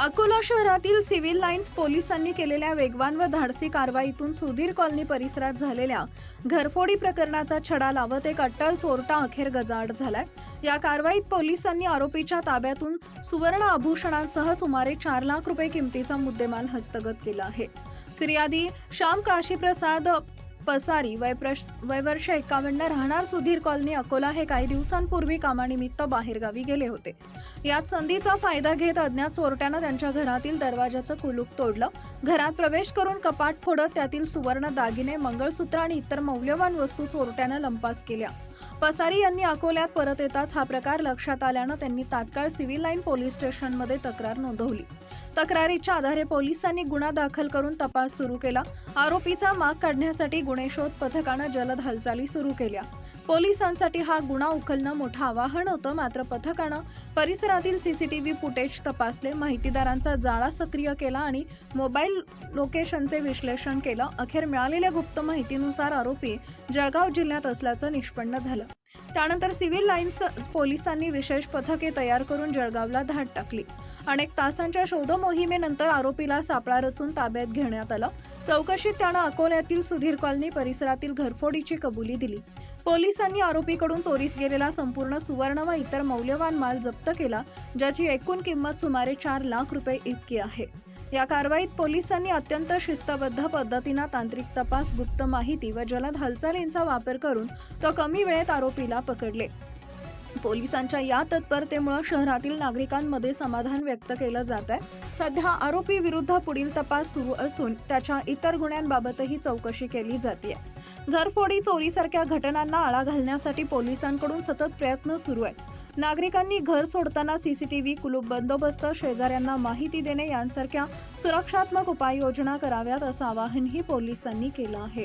अकोला शहरातील civil lines पोलिसांनी केलेल्या वेगवान व धाडसी कारवाईतून सुधीर कॉलनी परिसरात झालेल्या घरफोडी प्रकरणाचा छडा लावत एक अट्टल चोरटा अखेर गजाआड झालाय. या कारवाईत पोलिसांनी आरोपीच्या ताब्यातून सुवर्ण आभूषणांसह सुमारे चार लाख रुपये किमतीचा मुद्देमाल हस्तगत केला आहे. फिर्यादी श्याम काशीप्रसाद पसारी वयप्रश वयवर्ष एकावन्न राहणार सुधीर कॉलनी अकोला हे काही दिवसांपूर्वी कामानिमित्त बाहेरगावी गेले होते. यात संधीचा फायदा घेत अज्ञात चोरट्यानं त्यांच्या घरातील दरवाजाचं कुलूप तोडलं. घरात प्रवेश करून कपाट फोडत त्यातील सुवर्ण दागिने मंगळसूत्र आणि इतर मौल्यवान वस्तू चोरट्यानं लंपास केल्या. पसारी यांनी अकोल्यात परत येताच हा प्रकार लक्षात आल्यानं त्यांनी तात्काळ सिव्हिल लाईन पोलीस स्टेशनमध्ये तक्रार नोंदवली. तक्रारीच्या आधारे पोलिसांनी गुन्हा दाखल करून तपास सुरू केला. आरोपीचा माग काढण्यासाठी गुन्हे शोध पथकानं जलद हालचाली सुरू केल्या. पोलिसांसाठी हा गुन्हा उखलणं मोठं आवाहन होतं मात्र पथकानं परिसरातील सीसीटीव्ही फुटेज तपासले माहितीदारांचा जाळा सक्रिय केला आणि मोबाईल लोकेशनचे विश्लेषण केलं. अखेर मिळालेल्या गुप्त माहितीनुसार आरोपी जळगाव जिल्ह्यात असल्याचं निष्पन्न झालं. त्यानंतर सिव्हिल लाईन्स पोलिसांनी विशेष पथके तयार करून जळगावला धाड टाकली. अनेक तासांच्या शोध मोहिमेनंतर आरोपीला सापळा रचून ताब्यात घेण्यात आलं. चौकशीत त्यानं अकोल्यातील सुधीर कॉलनी परिसरातील घरफोडीची कबुली दिली. पोलिसांनी आरोपीकडून चोरीस गेलेला संपूर्ण सुवर्ण व इतर मौल्यवान माल जप्त केला ज्याची एकूण किंमत सुमारे चार लाख रुपये इतकी आहे. या कारवाईत पोलिसांनी अत्यंत शिस्तबद्ध पद्धतीनं तांत्रिक तपास गुप्त माहिती व जलद हालचालींचा वापर करून तो कमी वेळेत आरोपीला पकडले. पोलिसांच्या या तत्परतेमुळे शहरातील नागरिकांमध्ये समाधान व्यक्त केलं जात आहे सध्या आरोपी विरुद्ध पुढील तपास सुरू असून त्याच्या इतर गुन्ह्यांबाबतही चौकशी केली जाते घरफोडी चोरीसारख्या घटनांना आळा घालण्यासाठी पोलिसांकडून सतत प्रयत्न सुरू आहेत. नागरिकांनी घर सोडताना सीसीटीव्ही कुलूप बंदोबस्त शेजाऱ्यांना माहिती देणे यांसारख्या सुरक्षात्मक उपाययोजना कराव्यात असं आवाहनही पोलिसांनी केलं आहे.